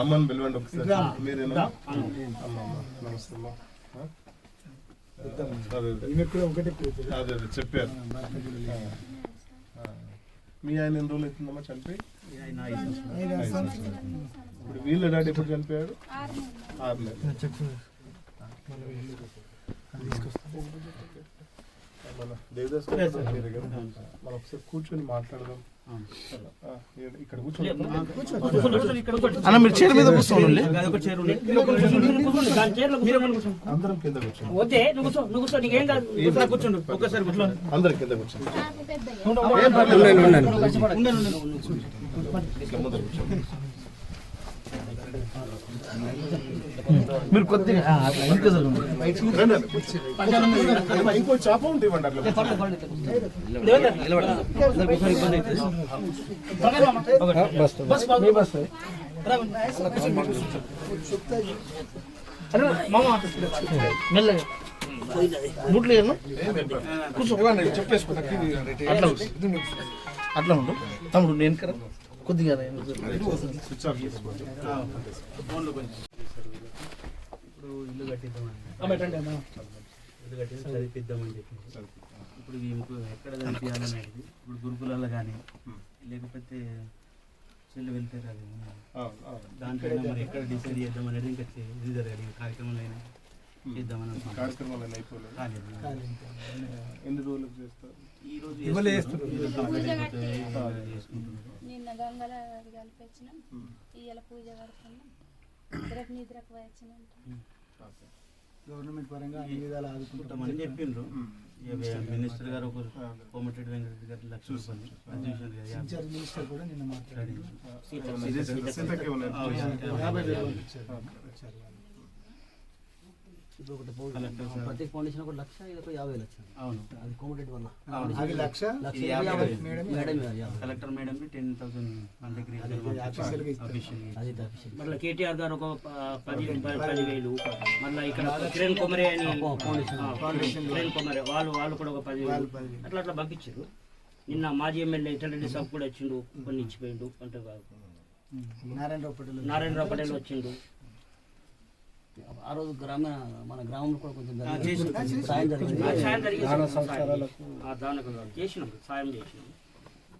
అమ్మని పిలవండి ఒకసారి. మీరేనా? అదే అదే. చెప్పారు. మీ ఆయన ఎన్ని రోజులు అవుతుందమ్మా చనిపోయి. ఇప్పుడు వీళ్ళ డాడీ ఎప్పుడు చనిపోయాడు? ఆరు నెలలు. దేవదాస్? మనం ఒకసారి కూర్చొని మాట్లాడదాం. ఇక్కడ- కూర్చోండి. అన్న మీరు చైర్ మీద కూర్చోండి. అందరం కింద కూర్చోండి. కూర్చోండు. ఒక్కసారి కూర్చో అందరం కింద కూర్చోండి. కూర్చోండి. మీరు కొద్దిగా అట్లా అట్లా మెల్లగా బుట్లు. కూర్చో అట్లా కూర్చో. అట్లా ఉండు తమ్ముడు నేను కదా కొద్దిగా స్విచ్ ఆఫ్ చేసుకోండి. ఇప్పుడు ఇల్లు కట్టిద్దామని ఇల్లు కట్టి చదివిద్దామని చెప్పి. ఇప్పుడు ఈమెకు ఎక్కడ చదివించాలని అడిగి ఇప్పుడు గురుకులాల్లో కానీ లేకపోతే చెల్లి వెళ్తే అది అవును, అవును. దాంట్లో మరి ఎక్కడ డిసైడ్ చేద్దాం అనేది ఇంకా ఇది జరగాలి కార్యక్రమాలు అయినా చేద్దామని. కార్యక్రమాలు అన్నీ అయిపోలేదు? ఎన్ని రోజులకు చేస్తారు? నిన్న గంగల అది కలిపొచ్చినాం ఇవాళ పూజ కడుతున్నాం రేపు నిద్రకు వచ్చినాం. గవర్నమెంట్ పరంగా అన్ని విధాలు కొంతమంది చెప్పిండ్రు మినిస్టర్ గారు ఒక కోమటిరెడ్డి వెంకటరెడ్డి గారు లక్ష రూపాయలు అధ్యక్షుడు గారు యాభై ఇన్ఛార్జ్ మినిస్టర్ కూడా నిన్న మాట్లాడారు ఏమన్నా చేసిండ్రా? సీతకి ఏమన్నా యాభై వేలు వాళ్ళు ఇచ్చారు ఇచ్చారు వాళ్ళు. ఇప్పుడు ఒకటి సార్. ప్రతి ఫౌండేషన్ ఒక లక్ష ఇది ఒక యాభై లక్షలు. అవును. అది కోమటెడ్ వల్ల. అది లక్ష? కలెక్టర్ మేడం టెన్ థౌసండ్ మన దగ్గర మళ్ళీ కేటీఆర్ గారు ఒక పది పదివేలు. మళ్ళీ ఇక్కడ కిరణ్ కుమరే అని ఫౌండేషన్. ఫౌండేషన్ కిరణ్ కుమరే. వాళ్ళు వాళ్ళు కూడా ఒక పదివేలు. అట్లా అట్లా పంపించారు. నిన్న మాజీ ఎమ్మెల్యే ఇటరెడ్డి సాబ్ కూడా వచ్చిండు. కొన్ని ఇచ్చిపోయిండు. అంటే నారాయణరావు పటేల్ నారాయణరావు పటేల్ వచ్చిండు. ఆ రోజు గ్రామ మన గ్రామంలో కూడా కొంచెం సాయం జరిగింది. చేసినాం.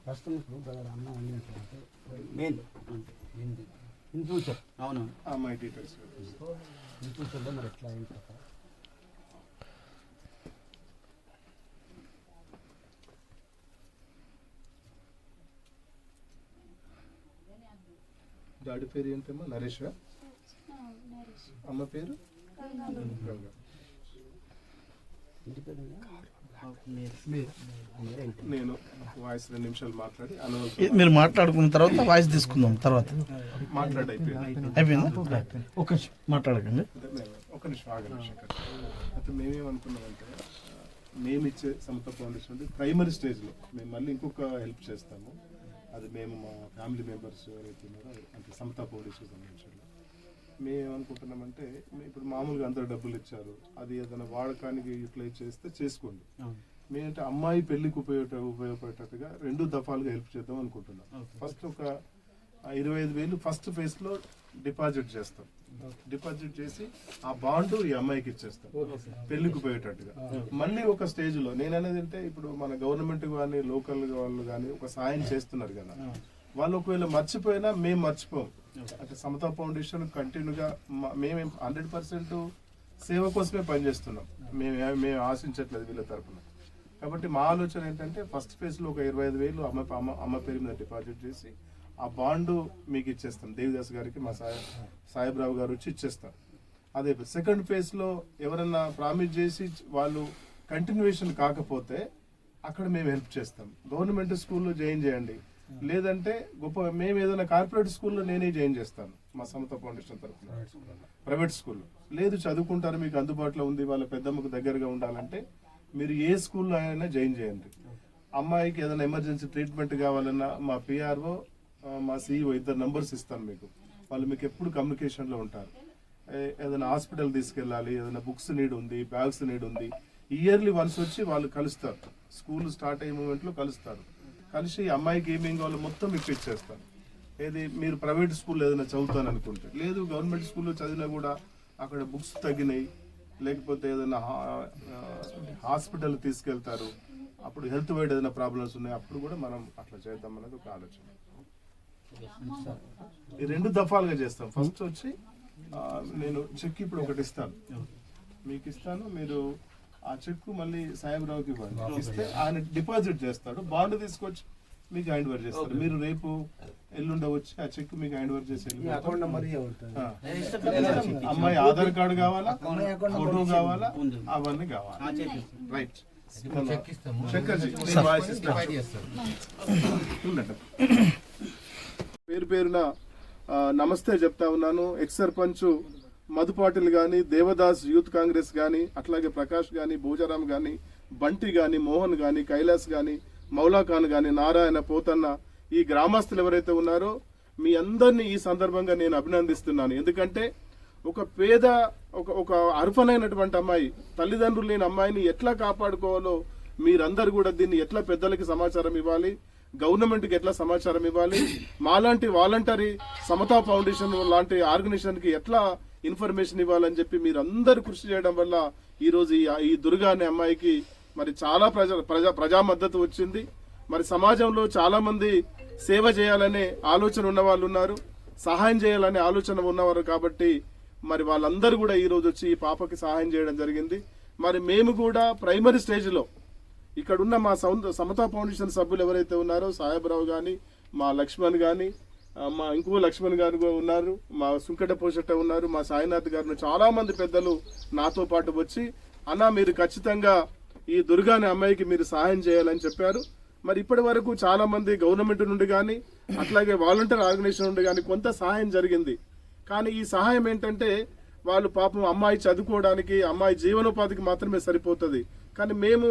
ప్రస్తుతం ఇప్పుడు బ్రదర్ అన్న అడిగినట్లయితే మెయిన్ ఇన్ ఫ్యూచర్ అవును. ఇన్ ఫ్యూచర్లో మరి ఎట్లా ఏం కథ? డాడీ పేరు ఏంటమ్మా? నరేష్ నరేష్ అమ్మ పేరు? గంగ. నేను వాయిస్ రెండు నిమిషాలు మాట్లాడి మీరు మాట్లాడుకున్న తర్వాత వాయిస్ తీసుకుందాం తర్వాత. మాట్లాడి అయిపోయింది. ఒక నిమిషం మాట్లాడకండి. ఒక నిమిషం అయితే మేమేమనుకున్నామంటే మేము ఇచ్చే సమత ఫౌండేషన్ అంటే ప్రైమరీ స్టేజ్లో. మేము మళ్ళీ ఇంకొక హెల్ప్ చేస్తాము. అది మేము మా ఫ్యామిలీ మెంబర్స్ ఎవరైతే ఉన్నారో అంటే సమత ఫౌండేషన్ సంబంధించి మేము ఏమనుకుంటున్నామంటే మేము ఇప్పుడు మామూలుగా అందరు డబ్బులు ఇచ్చారు. అది ఏదైనా వాడకానికి యూటిలైజ్ చేస్తే చేసుకోండి. మేమంటే అమ్మాయి పెళ్ళికి ఉపయోగ ఉపయోగపడేటట్టుగా రెండు దఫాలుగా హెల్ప్ చేద్దాం అనుకుంటున్నాం. ఫస్ట్ ఒక ఇరవై ఐదు వేలు ఫస్ట్ ఫేజ్లో డిపాజిట్ చేస్తాం. డిపాజిట్ చేసి ఆ బాండ్ ఈ అమ్మాయికి ఇచ్చేస్తాం. పెళ్ళికి పోయేటట్టుగా. మళ్ళీ ఒక స్టేజ్లో నేను అనేది అంటే ఇప్పుడు మన గవర్నమెంట్ కానీ లోకల్ వాళ్ళు కానీ ఒక సాయం చేస్తున్నారు కదా. వాళ్ళు ఒకవేళ మర్చిపోయినా మేము మర్చిపోం. అంటే సమతా ఫౌండేషన్ కంటిన్యూగా మేము హండ్రెడ్ పర్సెంట్ సేవ కోసమే పనిచేస్తున్నాం. మేము మేము ఆశించట్లేదు వీళ్ళ తరఫున కాబట్టి మా ఆలోచన ఏంటంటే ఫస్ట్ ఫేజ్లో ఒక ఇరవై ఐదు వేలు అమ్మ అమ్మ అమ్మ పేరు మీద డిపాజిట్ చేసి ఆ బాండు మీకు ఇచ్చేస్తాం. దేవిదాస్ గారికి మా సాయి సాయిబ్రావు గారు వచ్చి ఇచ్చేస్తాం. అదే సెకండ్ ఫేజ్లో ఎవరన్నా ప్రామిస్ చేసి వాళ్ళు కంటిన్యూషన్ కాకపోతే అక్కడ మేము హెల్ప్ చేస్తాం. గవర్నమెంట్ స్కూల్లో జాయిన్ చేయండి. లేదంటే గొప్ప మేము ఏదైనా కార్పొరేట్ స్కూల్లో నేనే జాయిన్ చేస్తాను మా సమత ఫౌండేషన్ తరఫున. ప్రైవేట్ స్కూల్లో లేదు చదువుకుంటారు మీకు అందుబాటులో ఉంది వాళ్ళ పెద్దమ్మకు దగ్గరగా ఉండాలంటే మీరు ఏ స్కూల్లో అయినా జాయిన్ చేయండి. అమ్మాయికి ఏదైనా ఎమర్జెన్సీ ట్రీట్మెంట్ కావాలన్నా మా పిఆర్ఓ మా సిఇఓ ఇద్దరు నంబర్స్ ఇస్తాను మీకు. వాళ్ళు మీకు ఎప్పుడు కమ్యూనికేషన్లో ఉంటారు. ఏదైనా హాస్పిటల్ తీసుకెళ్ళాలి ఏదైనా బుక్స్ నీడ్ ఉంది బ్యాగ్స్ నీడ్ ఉంది ఇయర్లీ వన్స్ వచ్చి వాళ్ళు కలుస్తారు. స్కూల్ స్టార్ట్ అయ్యే మూమెంట్లో కలుస్తారు. కలిసి ఈ అమ్మాయికి ఏమేం కావాలో మొత్తం ఇప్పించేస్తాను ఏది మీరు ప్రైవేట్ స్కూల్లో ఏదైనా చదువుతాను అనుకుంటే లేదు గవర్నమెంట్ స్కూల్లో చదివినా కూడా అక్కడ బుక్స్ తగ్గినాయి లేకపోతే ఏదైనా హాస్పిటల్ తీసుకెళ్తారు అప్పుడు హెల్త్ వైడ్ ఏదైనా ప్రాబ్లమ్స్ ఉన్నాయి అప్పుడు కూడా మనం అట్లా చేద్దాం అనేది ఒక ఆలోచన. ఈ రెండు దఫాలుగా చేస్తాం. ఫస్ట్ వచ్చి నేను చెక్ ఇప్పుడు ఒకటి ఇస్తాను. మీకు ఇస్తాను మీరు ఆ చెక్ మళ్ళీ సాయిబరావుకి ఇవ్వండి ఇస్తే ఆయన డిపాజిట్ చేస్తాడు. బాండ్ తీసుకొచ్చి మీకు హ్యాండ్ ఓవర్ చేస్తారు. మీరు రేపు ఎల్లుండ వచ్చి ఆ చెక్ మీకు హ్యాండ్ ఓవర్ చేసి. అమ్మాయి ఆధార్ కార్డు కావాలా? ఫోటో. కావాలా. అవన్నీ కావాలి. రైట్. పేరు పేరున నమస్తే చెప్తా ఉన్నాను. ఎక్స్ సర్పంచ్ మధు పాటిల్ గాని దేవదాస్ యూత్ కాంగ్రెస్ గాని అట్లాగే ప్రకాష్ గాని భోజారాం గాని బంటి గాని మోహన్ గాని కైలాస్ గాని మౌలా ఖాన్ గాని నారాయణ పోతన్న ఈ గ్రామస్తులు ఎవరైతే ఉన్నారో మీ అందరినీ ఈ సందర్భంగా నేను అభినందిస్తున్నాను. ఎందుకంటే ఒక పేద ఒక ఒక అర్హనైనటువంటి అమ్మాయి తల్లిదండ్రులు లేని అమ్మాయిని ఎట్లా కాపాడుకోవాలో మీరందరూ కూడా దీన్ని ఎట్లా పెద్దలకి సమాచారం ఇవ్వాలి గవర్నమెంట్కి ఎట్లా సమాచారం ఇవ్వాలి మాలాంటి వాలంటరీ సమతా ఫౌండేషన్ లాంటి ఆర్గనైజేషన్కి ఎట్లా ఇన్ఫర్మేషన్ ఇవ్వాలని చెప్పి మీరు అందరు కృషి చేయడం వల్ల ఈరోజు ఈ ఈ దుర్గా అనే అమ్మాయికి మరి చాలా ప్రజా ప్రజా ప్రజా మద్దతు వచ్చింది. మరి సమాజంలో చాలా మంది సేవ చేయాలనే ఆలోచన ఉన్న వాళ్ళు ఉన్నారు. సహాయం చేయాలనే ఆలోచన ఉన్నవారు కాబట్టి మరి వాళ్ళందరూ కూడా ఈ రోజు వచ్చి ఈ పాపకి సహాయం చేయడం జరిగింది. మరి మేము కూడా ప్రైమరీ స్టేజ్లో ఇక్కడ ఉన్న మా సౌంద సమతా ఫౌండేషన్ సభ్యులు ఎవరైతే ఉన్నారో సాహెబరావు కానీ మా లక్ష్మణ్ కానీ మా ఇంకో లక్ష్మణ్ గారు కూడా ఉన్నారు మా సుంకట పోషట్ట ఉన్నారు మా సాయినాథ్ గారు చాలా మంది పెద్దలు నాతో పాటు వచ్చి అన్న మీరు ఖచ్చితంగా ఈ దుర్గాని అమ్మాయికి మీరు సహాయం చేయాలని చెప్పారు. మరి ఇప్పటి వరకు చాలా మంది గవర్నమెంట్ నుండి కానీ అట్లాగే వాలంటీర్ ఆర్గనైజేషన్ నుండి కానీ కొంత సహాయం జరిగింది. కానీ ఈ సహాయం ఏంటంటే వాళ్ళు పాపం అమ్మాయి చదువుకోవడానికి అమ్మాయి జీవనోపాధికి మాత్రమే సరిపోతుంది. కానీ మేము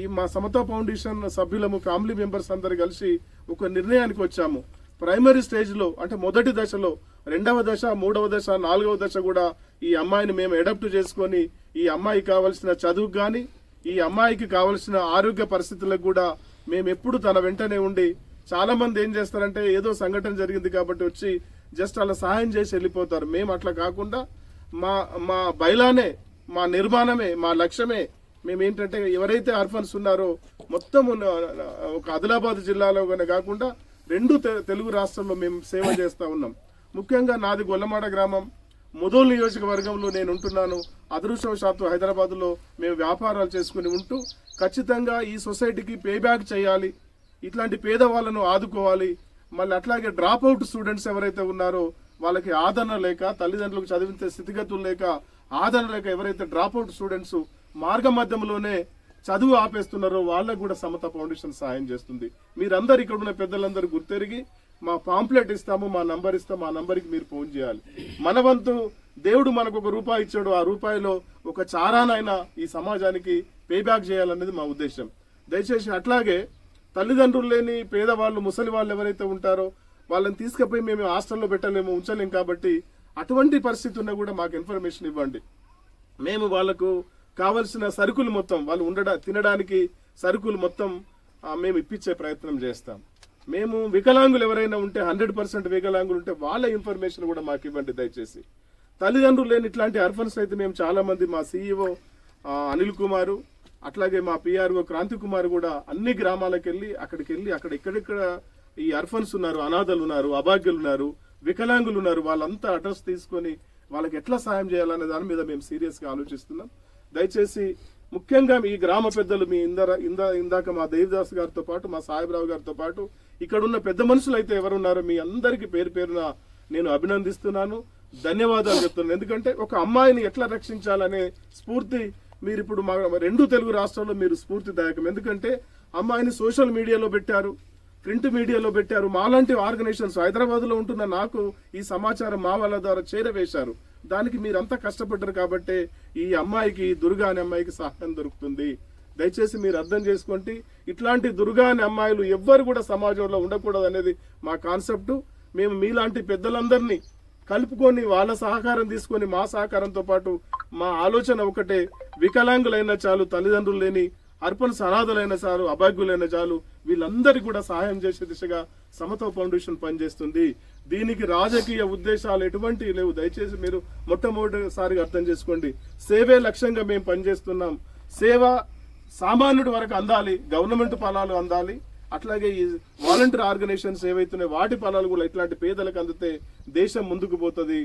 ఈ మా సమతా ఫౌండేషన్ సభ్యులము ఫ్యామిలీ మెంబర్స్ అందరు కలిసి ఒక నిర్ణయానికి వచ్చాము. ప్రైమరీ స్టేజ్లో అంటే మొదటి దశలో రెండవ దశ మూడవ దశ నాలుగవ దశ కూడా ఈ అమ్మాయిని మేము అడాప్ట్ చేసుకొని ఈ అమ్మాయికి కావలసిన చదువు కానీ ఈ అమ్మాయికి కావలసిన ఆరోగ్య పరిస్థితులకు కూడా మేము ఎప్పుడు తన వెంటనే ఉండి చాలా మంది ఏం చేస్తారంటే ఏదో సంఘటన జరిగింది కాబట్టి వచ్చి జస్ట్ అలా సహాయం చేసి వెళ్ళిపోతారు. మేము అట్లా కాకుండా మా మా బయలానే మా నిర్మాణమే మా లక్ష్యమే మేము ఏంటంటే ఎవరైతే అర్ఫన్స్ ఉన్నారో మొత్తం ఒక ఆదిలాబాద్ జిల్లాలో కానీ కాకుండా రెండు తె- తెలుగు రాష్ట్రంలో మేము సేవ చేస్తూ ఉన్నాం. ముఖ్యంగా నాది గొల్లమాడ గ్రామం. ముదోల్ నియోజకవర్గంలో నేను ఉంటున్నాను. అదృష్టవశాత్తు హైదరాబాద్లో మేము వ్యాపారాలు చేసుకుని ఉంటూ ఖచ్చితంగా ఈ సొసైటీకి పే బ్యాక్ చేయాలి. ఇట్లాంటి పేదవాళ్ళను ఆదుకోవాలి. మళ్ళీ అట్లాగే డ్రాప్ అవుట్ స్టూడెంట్స్ ఎవరైతే ఉన్నారో వాళ్ళకి ఆదరణ లేక తల్లిదండ్రులకు చదివించే స్థితిగతులు లేక ఆదరణ లేక ఎవరైతే డ్రాప్ అవుట్ స్టూడెంట్స్ మార్గ మధ్యంలోనే చదువు ఆపేస్తున్నారో వాళ్ళకు కూడా సమత ఫౌండేషన్ సహాయం చేస్తుంది. మీరందరు ఇక్కడ ఉన్న పెద్దలందరూ గుర్తెరిగి మా పాంప్లెట్ ఇస్తాము మా నంబర్ ఇస్తాము మా నంబర్కి మీరు ఫోన్ చేయాలి. మన వంతు దేవుడు మనకు ఒక రూపాయి ఇచ్చాడు ఆ రూపాయిలో ఒక చారానైనా ఈ సమాజానికి పే బ్యాక్ చేయాలనేది మా ఉద్దేశం. దయచేసి అట్లాగే తల్లిదండ్రులు లేని పేదవాళ్ళు ముసలి వాళ్ళు ఎవరైతే ఉంటారో వాళ్ళని తీసుకుపోయి మేము హాస్టల్లో పెట్టలేము ఉంచలేం కాబట్టి అటువంటి పరిస్థితి ఉన్నా కూడా మాకు ఇన్ఫర్మేషన్ ఇవ్వండి. మేము వాళ్ళకు కావలసిన సరుకులు మొత్తం వాళ్ళు ఉండడా తినడానికి సరుకులు మొత్తం మేము ఇప్పించే ప్రయత్నం చేస్తాం. మేము వికలాంగులు ఎవరైనా ఉంటే హండ్రెడ్ పర్సెంట్ వికలాంగులు ఉంటే వాళ్ళ ఇన్ఫర్మేషన్ కూడా మాకు ఇవ్వండి దయచేసి. తల్లిదండ్రులు లేని ఇట్లాంటి అర్ఫన్స్ అయితే మేము చాలా మంది మా సీఈఓ అనిల్ కుమారు అట్లాగే మా పిఆర్ఓ క్రాంతి కుమార్ కూడా అన్ని గ్రామాలకు వెళ్ళి అక్కడికి వెళ్ళి అక్కడ ఎక్కడెక్కడ ఈ అర్ఫన్స్ ఉన్నారు అనాథలు ఉన్నారు అభాగ్యులు ఉన్నారు వికలాంగులు ఉన్నారు వాళ్ళంతా అడ్రస్ తీసుకొని వాళ్ళకి ఎట్లా సాయం చేయాలనే దాని మీద మేము సీరియస్గా ఆలోచిస్తున్నాం. దయచేసి ముఖ్యంగా ఈ గ్రామ పెద్దలు మీ ఇందర ఇందా ఇందాక మా దేవదాస్ గారితో పాటు మా సాయిబరావు గారితో పాటు ఇక్కడ ఉన్న పెద్ద మనుషులు అయితే ఎవరున్నారో మీ అందరికీ పేరు పేరున నేను అభినందిస్తున్నాను ధన్యవాదాలు చెప్తున్నాను. ఎందుకంటే ఒక అమ్మాయిని ఎట్లా రక్షించాలనే స్ఫూర్తి మీరు ఇప్పుడు మా రెండు తెలుగు రాష్ట్రాల్లో మీరు స్ఫూర్తిదాయకం. ఎందుకంటే అమ్మాయిని సోషల్ మీడియాలో పెట్టారు ప్రింట్ మీడియాలో పెట్టారు. మాలాంటి ఆర్గనైజేషన్స్ హైదరాబాద్లో ఉంటున్న నాకు ఈ సమాచారం మా వాళ్ళ ద్వారా చేరవేశారు. దానికి మీరంతా కష్టపడ్డారు కాబట్టి ఈ అమ్మాయికి దుర్గా అనే అమ్మాయికి సహాయం దొరుకుతుంది. దయచేసి మీరు అర్థం చేసుకోండి ఇట్లాంటి దుర్గా అనే అమ్మాయిలు ఎవ్వరు కూడా సమాజంలో ఉండకూడదు అనేది మా కాన్సెప్ట్. మేము మీలాంటి పెద్దలందరినీ కలుపుకొని వాళ్ళ సహకారం తీసుకొని మా సహకారంతో పాటు మా ఆలోచన ఒకటే వికలాంగులైన చాలు తల్లిదండ్రులు లేని అర్పణ సనాథులైన చాలు అభాగ్యులైన చాలు వీళ్ళందరికీ కూడా సహాయం చేసే దిశగా సమత ఫౌండేషన్ పనిచేస్తుంది. దీనికి రాజకీయ ఉద్దేశాలు ఎటువంటి లేవు. దయచేసి మీరు మొట్టమొదటిసారిగా అర్థం చేసుకోండి. సేవే లక్ష్యంగా మేము పనిచేస్తున్నాం. సేవ సామాన్యుడి వరకు అందాలి గవర్నమెంట్ ఫలాలు అందాలి. అట్లాగే ఈ వాలంటీర్ ఆర్గనైజేషన్స్ ఏవైతున్నాయి వాటి ఫలాలు కూడా ఇట్లాంటి పేదలకు అందితే దేశం ముందుకు పోతుంది.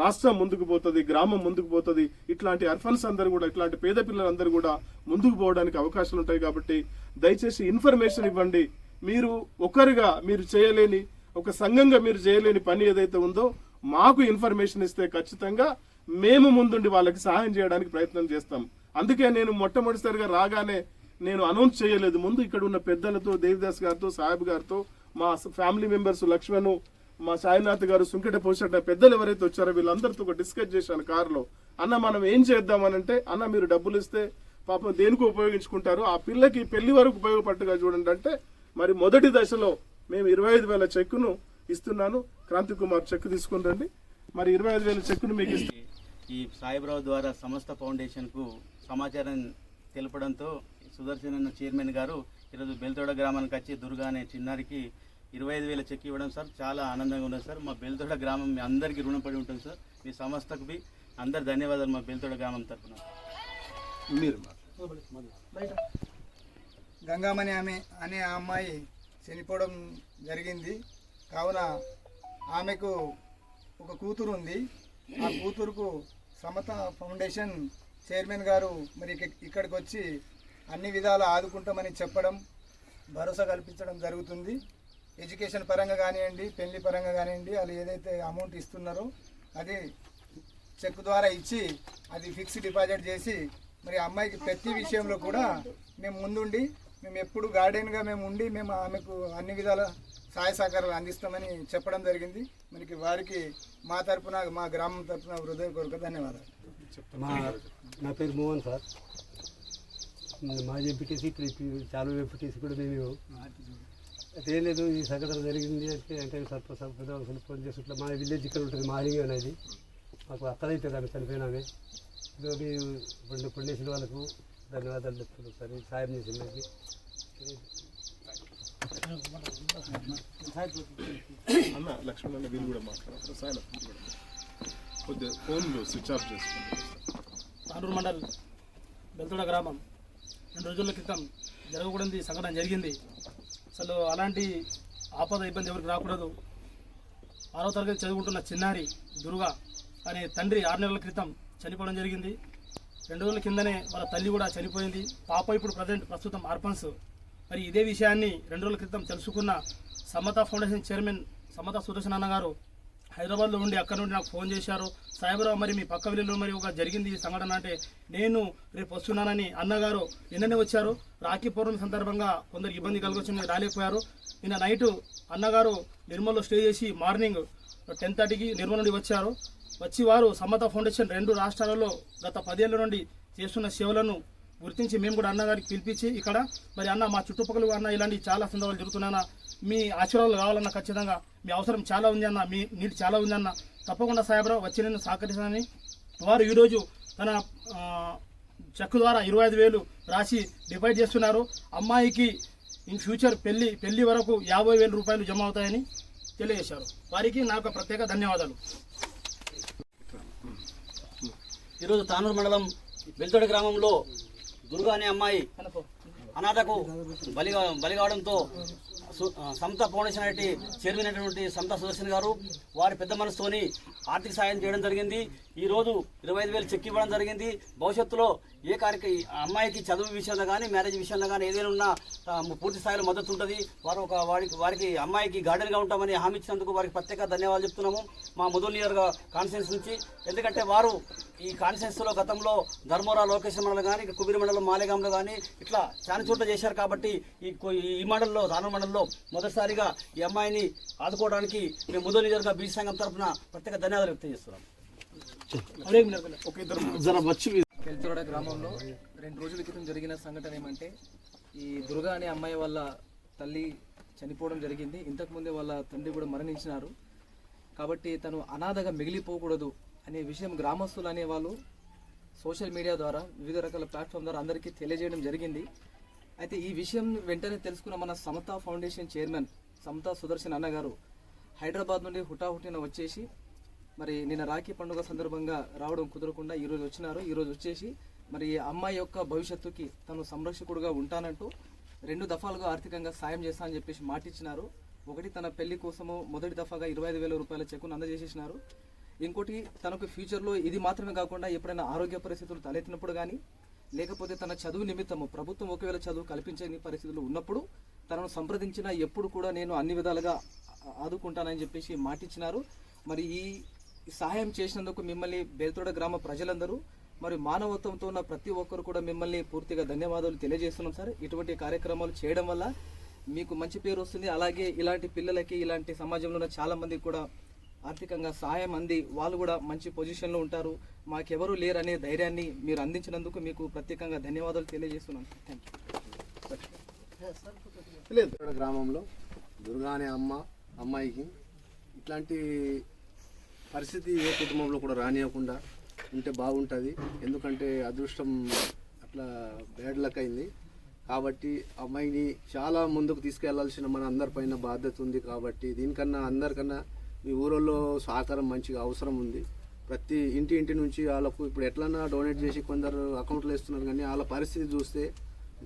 రాష్ట్రం ముందుకు పోతుంది గ్రామం ముందుకు పోతుంది ఇట్లాంటి అర్ఫన్స్ అందరూ కూడా ఇట్లాంటి పేద పిల్లలందరూ కూడా ముందుకు పోవడానికి అవకాశాలు ఉంటాయి కాబట్టి దయచేసి ఇన్ఫర్మేషన్ ఇవ్వండి. మీరు ఒకరుగా మీరు చేయలేని ఒక సంఘంగా మీరు చేయలేని పని ఏదైతే ఉందో మాకు ఇన్ఫర్మేషన్ ఇస్తే ఖచ్చితంగా మేము ముందుండి వాళ్ళకి సహాయం చేయడానికి ప్రయత్నం చేస్తాం. అందుకే నేను మొట్టమొదటిసారిగా రాగానే నేను అనౌన్స్ చేయలేదు. ముందు ఇక్కడ ఉన్న పెద్దలతో దేవిదాస్ గారితో సాహెబ్ గారితో మా ఫ్యామిలీ మెంబర్స్ లక్ష్మణ్ మా సాయినాథ్ గారు సుంకట పోషట పెద్దలు ఎవరైతే వచ్చారో వీళ్ళందరితో ఒక డిస్కస్ చేశాను కారులో. అన్న మనం ఏం చేద్దామనంటే అన్న మీరు డబ్బులు ఇస్తే పాపం దేనికి ఉపయోగించుకుంటారు. ఆ పిల్లకి పెళ్ళి వరకు ఉపయోగపట్టుగా చూడండి అంటే మరి మొదటి దశలో మేము ఇరవై ఐదు వేల చెక్కును ఇస్తున్నాను. క్రాంతి కుమార్ చెక్ తీసుకుని రండి. మరి ఇరవై ఐదు వేల చెక్కును మీకు ఇస్తాను ఈ సాయిబ్రావు ద్వారా సమస్త ఫౌండేషన్కు సమాచారం తెలపడంతో సుదర్శన్ చైర్మన్ గారు ఈరోజు బెల్తోడ గ్రామానికి వచ్చి దుర్గా అనే చిన్నారికి ఇరవై ఐదు వేల చెక్ ఇవ్వడం సార్ చాలా ఆనందంగా ఉన్నది సార్. మా బెల్తోడ గ్రామం మీ అందరికీ రుణపడి ఉంటుంది సార్. మీ సంస్థకు బి అందరు ధన్యవాదాలు మా బెల్తోడ గ్రామం తరఫున మీరు గంగామణి ఆమె అనే ఆ అమ్మాయి చనిపోవడం జరిగింది. కావున ఆమెకు ఒక కూతురు ఉంది. ఆ కూతురుకు సమత ఫౌండేషన్ చైర్మన్ గారు మరి ఇక్కడికి వచ్చి అన్ని విధాలు ఆదుకుంటామని చెప్పడం భరోసా కల్పించడం జరుగుతుంది. ఎడ్యుకేషన్ పరంగా కానివ్వండి పెళ్ళి పరంగా కానివ్వండి వాళ్ళు ఏదైతే అమౌంట్ ఇస్తున్నారో అది చెక్ ద్వారా ఇచ్చి అది ఫిక్స్డ్ డిపాజిట్ చేసి మరి అమ్మాయికి ప్రతి విషయంలో కూడా మేము ముందుండి మేము ఎప్పుడు గార్డెన్గా మేము ఉండి మేము ఆమెకు అన్ని విధాల సహాయ సహకారాలు అందిస్తామని చెప్పడం జరిగింది. మనకి వారికి మా తరపున మా గ్రామం తరపున హృదయపూర్వక ధన్యవాదాలు. మా నా పేరు మోహన్ సార్. మాజీ ఎంపీటీసీ ఇప్పుడు ఇప్పుడు చాలా ఎంపీటీసీ కూడా మేము. అదేం లేదు ఈ సంఘటన జరిగింది అంటే అంటే సర్ప అసలు ఫోన్ చేసి ఇట్లా మా విలేజ్ ఇక్కడ ఉంటుంది మాలింగ్ అనేది. మాకు అక్కడైతుంది ఆమె చనిపోయినామే. ఇదో మేము ఇప్పుడు పుణ్యేశ్వరి వాళ్ళకు ధన్యవాదాలు చెప్తున్నాం సార్ ఈ సాయం చేసినది అన్న లక్ష్మణ్ అన్న వీళ్ళు కూడా మాట్లాడతారు సాయం. కొద్దిగా ఫోన్లు స్విచ్ ఆఫ్ చేసుకోండి తానూరు మండల్ బెల్తోడ గ్రామం. రెండు రోజుల క్రితం జరగకూడదు సంఘటన జరిగింది. అసలు అలాంటి ఆపద ఇబ్బంది ఎవరికి రాకూడదు. ఆరో తరగతి చదువుకుంటున్న చిన్నారి దుర్గా అనే తండ్రి ఆరు నెలల క్రితం చనిపోవడం జరిగింది. రెండు రోజుల కిందనే వాళ్ళ తల్లి కూడా చనిపోయింది. పాప ఇప్పుడు ప్రజెంట్ ప్రస్తుతం అర్పన్స్ మరి ఇదే విషయాన్ని రెండు రోజుల క్రితం తెలుసుకున్న సమత ఫౌండేషన్ చైర్మన్ సమత సుదర్శన్ అన్న గారు హైదరాబాద్లో ఉండి అక్కడ నుండి నాకు ఫోన్ చేశారు. సాయిబరావు మరి మీ పక్క విలువలో మరి ఒక జరిగింది ఈ సంఘటన అంటే నేను రేపు వస్తున్నానని అన్నగారు నిన్ననే వచ్చారు. రాఖీ పౌర్ణమి సందర్భంగా కొందరు ఇబ్బంది కలగొచ్చింది రాలేకపోయారు. నిన్న నైట్ అన్నగారు నిర్మల్లో స్టే చేసి మార్నింగ్ టెన్ థర్టీకి నిర్మల్ నుండి వచ్చారు. వచ్చి వారు సమత ఫౌండేషన్ రెండు రాష్ట్రాలలో గత పదేళ్ళ నుండి చేస్తున్న సేవలను గుర్తించి మేము కూడా అన్నగారికి పిలిపించి ఇక్కడ మరి అన్న మా చుట్టుపక్కల అన్న ఇలాంటి చాలా సందర్భాలు జరుగుతున్నాయన్న మీ ఆశీర్వాదాలు కావాలన్న ఖచ్చితంగా మీ అవసరం చాలా ఉంది అన్న మీ నీటి చాలా ఉంది అన్న. తప్పకుండా సాయబరావు వచ్చి నేను సహకరిస్తానని వారు ఈరోజు తన చెక్ ద్వారా ఇరవై ఐదు వేలు రాసి డివైడ్ చేస్తున్నారు. అమ్మాయికి ఇన్ ఫ్యూచర్ పెళ్ళి పెళ్ళి వరకు యాభై వేల రూపాయలు జమ అవుతాయని తెలియజేశారు. వారికి నాకు ప్రత్యేక ధన్యవాదాలు. ఈరోజు తానూరు మండలం బెల్తోడి గ్రామంలో దుర్గా అనే అమ్మాయి అనాథకు బలి బలి కావడంతో సు- సమత ఫౌండేషన్ అనేటి చైర్మన్ అయినటువంటి సంత సుదర్శన్ గారు వారి పెద్ద మనసుతోని ఆర్థిక సాయం చేయడం జరిగింది. ఈరోజు ఇరవై ఐదు వేలు చెక్ ఇవ్వడం జరిగింది. భవిష్యత్తులో ఏ కార్యక్ర ఆ అమ్మాయికి చదువు విషయంలో కానీ మ్యారేజ్ విషయంలో కానీ ఏదైనా ఉన్నా పూర్తి స్థాయిలో మద్దతు ఉంటుంది. వారు ఒక వారికి వారికి అమ్మాయికి గార్డెన్గా ఉంటామని హామీ ఇచ్చినందుకు వారికి ప్రత్యేక ధన్యవాదాలు చెప్తున్నాము. మా ముదుల్ నియర్ కాన్ఫరెన్స్ నుంచి ఎందుకంటే వారు ఈ కాన్ఫరెన్స్లో గతంలో ధర్మవరం లోకేశ్వర మండలం కానీ కుబీర మండలం మాలేగాంలో కానీ ఇట్లా చాలా చోట్ల చేశారు కాబట్టి ఈ ఈ మండలంలో తాను మండలంలో మొదటిసారిగా ఈ అమ్మాయిని ఆదుకోవడానికి మేము ముదుల్ నియర్గా బీచ్ సంఘం తరఫున ప్రత్యేక ధన్యవాదాలు వ్యక్తం చేస్తున్నాం. ఒక గ్రామంలో రెండు రోజుల క్రితం జరిగిన సంఘటన ఏమంటే ఈ దుర్గా అనే అమ్మాయి వాళ్ళ తల్లి చనిపోవడం జరిగింది. ఇంతకుముందే వాళ్ళ తండ్రి కూడా మరణించినారు. కాబట్టి తను అనాథగా మిగిలిపోకూడదు అనే విషయం గ్రామస్తులు అనేవాళ్ళు సోషల్ మీడియా ద్వారా వివిధ రకాల ప్లాట్ఫామ్ ద్వారా అందరికీ తెలియజేయడం జరిగింది. అయితే ఈ విషయం వెంటనే తెలుసుకున్న మన సమతా ఫౌండేషన్ చైర్మన్ సమతా సుదర్శన్ అన్నగారు హైదరాబాద్ నుండి హుటాహుటిన వచ్చేసి మరి నిన్న రాఖీ పండుగ సందర్భంగా రావడం కుదరకుండా ఈరోజు వచ్చినారు. ఈరోజు వచ్చేసి మరి ఈ అమ్మాయి యొక్క భవిష్యత్తుకి తను సంరక్షకుడుగా ఉంటానంటూ రెండు దఫాలుగా ఆర్థికంగా సాయం చేస్తా అని చెప్పేసి మాటిచ్చినారు. ఒకటి తన పెళ్ళి కోసము మొదటి దఫాగా ఇరవై ఐదు వేల రూపాయల చెక్కును అందజేసేసినారు. ఇంకోటి తనకు ఫ్యూచర్లో ఇది మాత్రమే కాకుండా ఎప్పుడైనా ఆరోగ్య పరిస్థితులు తలెత్తినప్పుడు కానీ లేకపోతే తన చదువు నిమిత్తము ప్రభుత్వం ఒకవేళ చదువు కల్పించని పరిస్థితులు ఉన్నప్పుడు తనను సంప్రదించిన ఎప్పుడు కూడా నేను అన్ని విధాలుగా ఆదుకుంటానని చెప్పేసి మాటిచ్చినారు. మరి ఈ సహాయం చేసినందుకు మిమ్మల్ని బెల్తోడ గ్రామ ప్రజలందరూ మరి మానవత్వంతో ఉన్న ప్రతి ఒక్కరు కూడా మిమ్మల్ని పూర్తిగా ధన్యవాదాలు తెలియజేస్తున్నాం సార్. ఇటువంటి కార్యక్రమాలు చేయడం వల్ల మీకు మంచి పేరు వస్తుంది. అలాగే ఇలాంటి పిల్లలకి ఇలాంటి సమాజంలో ఉన్న చాలామంది కూడా ఆర్థికంగా సహాయం అంది. వాళ్ళు కూడా మంచి పొజిషన్లో ఉంటారు. మాకెవరూ లేరు అనే ధైర్యాన్ని మీరు అందించినందుకు మీకు ప్రత్యేకంగా ధన్యవాదాలు తెలియజేస్తున్నాను థ్యాంక్ యూ గ్రామంలో దుర్గా అనే అమ్మ అమ్మాయికి ఇట్లాంటి పరిస్థితి ఏ కుటుంబంలో కూడా రానియకుండా ఉంటే బాగుంటుంది. ఎందుకంటే అదృష్టం అట్లా బ్యాడ్ లక్ అయింది. కాబట్టి అమ్మాయిని చాలా ముందుకు తీసుకెళ్ళాల్సిన మన అందరిపైన బాధ్యత ఉంది కాబట్టి దీనికన్నా అందరికన్నా మీ ఊరల్లో సహకారం మంచిగా అవసరం ఉంది. ప్రతి ఇంటి ఇంటి నుంచి వాళ్ళకు ఇప్పుడు ఎట్లన్నా డొనేట్ చేసి కొందరు అకౌంట్లో వేస్తున్నారు కానీ వాళ్ళ పరిస్థితి చూస్తే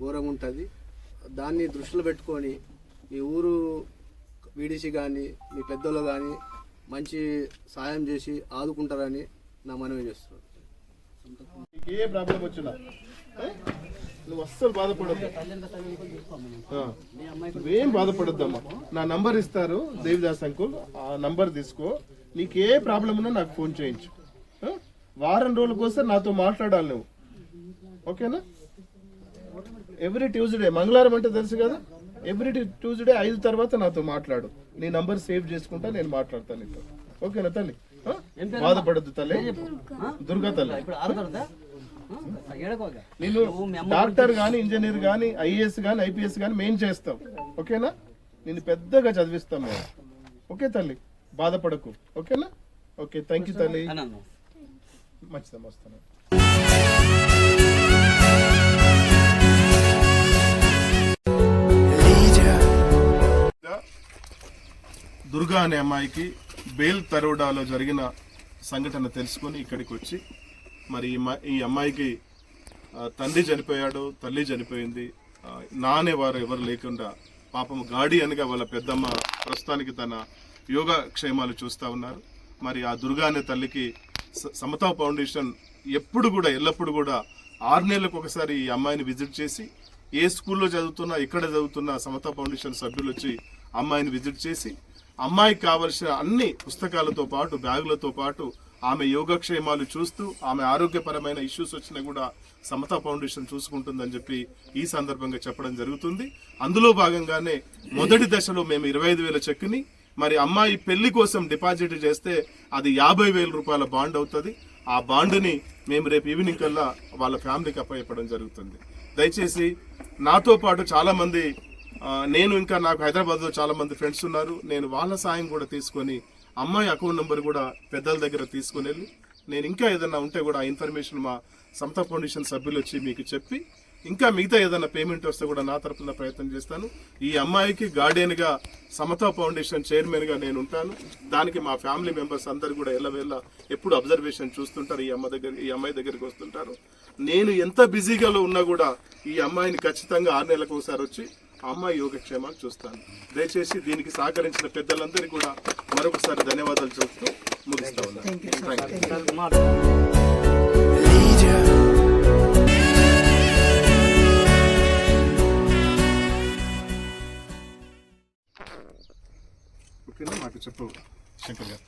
ఘోరంగా ఉంటుంది. దాన్ని దృష్టిలో పెట్టుకొని మీ ఊరు వీడిసి కానీ మీ పెద్దలు కానీ మంచి సాయం చేసి ఆదుకుంటారని నా మనవి చేస్తున్నాను. ఏ ప్రాబ్లం వచ్చినా నువ్వు అస్సలు బాధపడద్దు. నువ్వేం బాధపడద్దమ్మా. నా నంబర్ ఇస్తారు దేవిదాస్ అంకుల్. ఆ నంబర్ తీసుకో. నీకు ఏ ప్రాబ్లం ఉన్నా నాకు ఫోన్ చేయించు. వారం రోజుల కోసం నాతో మాట్లాడాలి నువ్వు. ఓకేనా? ఎవ్రీ ట్యూస్డే మంగళవారం అంటే తెలుసు కదా? ఎవ్రీ ట్యూస్డే ఐదు తర్వాత నాతో మాట్లాడు. నీ నంబర్ సేవ్ చేసుకుంటా నేను మాట్లాడతాను నీతో. ఓకేనా తల్లి? బాధపడద్దు తల్లి. దుర్గా. తల్లి. నేను డాక్టర్ గాని ఇంజనీర్ గాని ఐఏఎస్ గాని ఐపీఎస్ గాని మేం చేస్తాం. ఓకేనా? నేను పెద్దగా చదివిస్తాం మేము. ఓకే తల్లి? బాధపడకు. ఓకేనా? ఓకే థ్యాంక్ యూ తల్లి మంచిదమ్మా వస్తాను. దుర్గా అనే అమ్మాయికి బేల్ తరోడాలో జరిగిన సంఘటన తెలుసుకొని ఇక్కడికి వచ్చి మరి ఈ అమ్మాయి- ఈ అమ్మాయికి తండ్రి చనిపోయాడు తల్లి చనిపోయింది నానే వారు ఎవరు లేకుండా పాపం గార్డియన్గా వాళ్ళ పెద్దమ్మ ప్రస్తుతానికి తన యోగా క్షేమాలు చూస్తూ ఉన్నారు. మరి ఆ దుర్గా అనే తల్లికి సమతా ఫౌండేషన్ ఎప్పుడు కూడా ఎల్లప్పుడు కూడా ఆరు నెలలకు ఒకసారి ఈ అమ్మాయిని విజిట్ చేసి ఏ స్కూల్లో చదువుతున్నా ఎక్కడ చదువుతున్నా సమతా ఫౌండేషన్ సభ్యులు వచ్చి అమ్మాయిని విజిట్ చేసి అమ్మాయికి కావలసిన అన్ని పుస్తకాలతో పాటు బ్యాగులతో పాటు ఆమె యోగక్షేమాలు చూస్తూ ఆమె ఆరోగ్యపరమైన ఇష్యూస్ వచ్చినా కూడా సమతా ఫౌండేషన్ చూసుకుంటుందని చెప్పి ఈ సందర్భంగా చెప్పడం జరుగుతుంది. అందులో భాగంగానే మొదటి దశలో మేము ఇరవై ఐదు వేల చెక్ని మరి అమ్మాయి పెళ్ళి కోసం డిపాజిట్ చేస్తే అది యాభై వేల రూపాయల బాండ్ అవుతుంది. ఆ బాండ్ని మేము రేపు ఈవినింగ్ కల్లా వాళ్ళ ఫ్యామిలీకి అప్పచెప్పడం జరుగుతుంది. దయచేసి నాతో పాటు చాలామంది నేను ఇంకా నాకు హైదరాబాద్లో చాలామంది ఫ్రెండ్స్ ఉన్నారు. నేను వాళ్ళ సాయం కూడా తీసుకొని అమ్మాయి అకౌంట్ నెంబర్ కూడా పెద్దల దగ్గర తీసుకుని వెళ్ళి నేను ఇంకా ఏదైనా ఉంటే కూడా ఆ ఇన్ఫర్మేషన్ మా సమత ఫౌండేషన్ సభ్యులు వచ్చి మీకు చెప్పి ఇంకా మిగతా ఏదైనా పేమెంట్ వస్తే కూడా నా తరపున ప్రయత్నం చేస్తాను. ఈ అమ్మాయికి గార్డియన్గా సమత ఫౌండేషన్ చైర్మన్గా నేను ఉంటాను. దానికి మా ఫ్యామిలీ మెంబర్స్ అందరు కూడా ఎల్లవేళ ఎప్పుడు అబ్జర్వేషన్ చూస్తుంటారు. ఈ అమ్మ దగ్గర ఈ అమ్మాయి దగ్గరికి వస్తుంటారు. నేను ఎంత బిజీగా ఉన్నా కూడా ఈ అమ్మాయిని ఖచ్చితంగా ఆరు నెలలకు ఒకసారి వచ్చి అమ్మాయి యోగక్షేమాలు చూస్తాను. దయచేసి దీనికి సహకరించిన పెద్దలందరికీ కూడా మరొకసారి ధన్యవాదాలు చెబుతూ ముగిస్తా ఉన్నాను మాకు చెప్పు శంకర్ గారు.